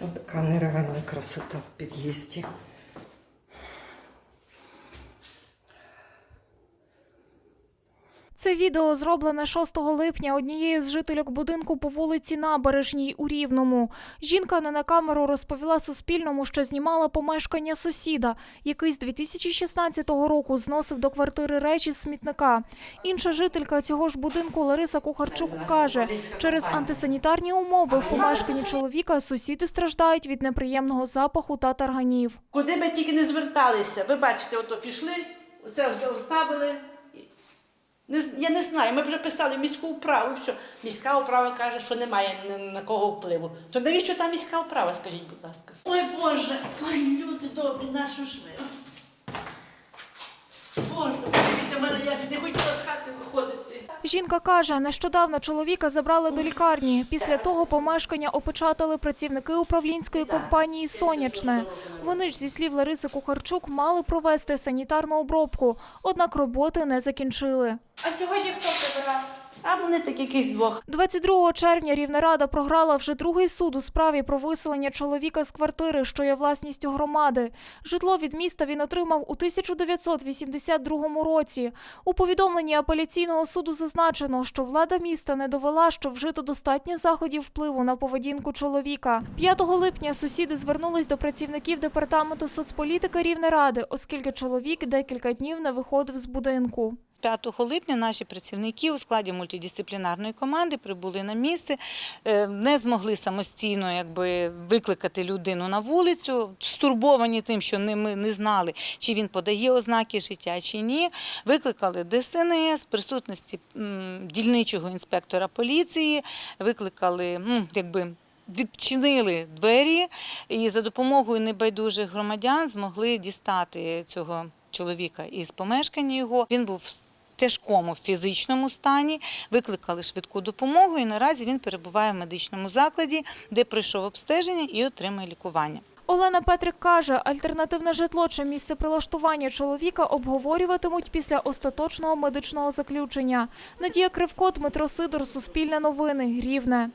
Ось така нереальна красота в під'їзді. Це відео зроблене 6 липня однією з жительок будинку по вулиці Набережній у Рівному. Жінка не на камеру розповіла Суспільному, що знімала помешкання сусіда, який з 2016 року зносив до квартири речі з смітника. Інша жителька цього ж будинку Лариса Кухарчук каже, через антисанітарні умови в помешканні чоловіка сусіди страждають від неприємного запаху та тарганів. Куди ми тільки не зверталися, ви бачите, ото пішли, це все оставили. Я не знаю, ми вже писали міську управу, що міська управа каже, що немає на кого впливу. То навіщо там міська управа, скажіть, будь ласка? Ой Боже, ой, люди добрі, нашу ж. Боже, дивіться, мене я не хотіла з хати виходити. Жінка каже, нещодавно чоловіка забрали до лікарні. Після того помешкання опечатали працівники управлінської компанії Сонячне. Вони ж зі слів Лариси Кухарчук мали провести санітарну обробку, однак роботи не закінчили. А сьогодні хто прибирав? А вони так якісь двох. 22 червня Рівнерада програла вже другий суд у справі про виселення чоловіка з квартири, що є власністю громади. Житло від міста він отримав у 1982 році. У повідомленні апеляційного суду зазначено, що влада міста не довела, що вжито достатньо заходів впливу на поведінку чоловіка. 5 липня сусіди звернулись до працівників департаменту соцполітики Рівнеради, оскільки чоловік декілька днів не виходив з будинку. 5 липня наші працівники у складі мультидисциплінарної команди прибули на місце, е, не змогли самостійно якби, викликати людину на вулицю, стурбовані тим, що ми не знали, чи він подає ознаки життя, чи ні. Викликали ДСНС, присутності дільничого інспектора поліції, викликали, якби. Відчинили двері і за допомогою небайдужих громадян змогли дістати цього чоловіка із помешкання його. Він був тяжкому фізичному стані, викликали швидку допомогу, і наразі він перебуває в медичному закладі, де пройшов обстеження і отримує лікування. Олена Петрик каже, альтернативне житло чи місце прилаштування чоловіка обговорюватимуть після остаточного медичного заключення. Надія Кривко, Дмитро Сидор, Суспільне новини, Рівне.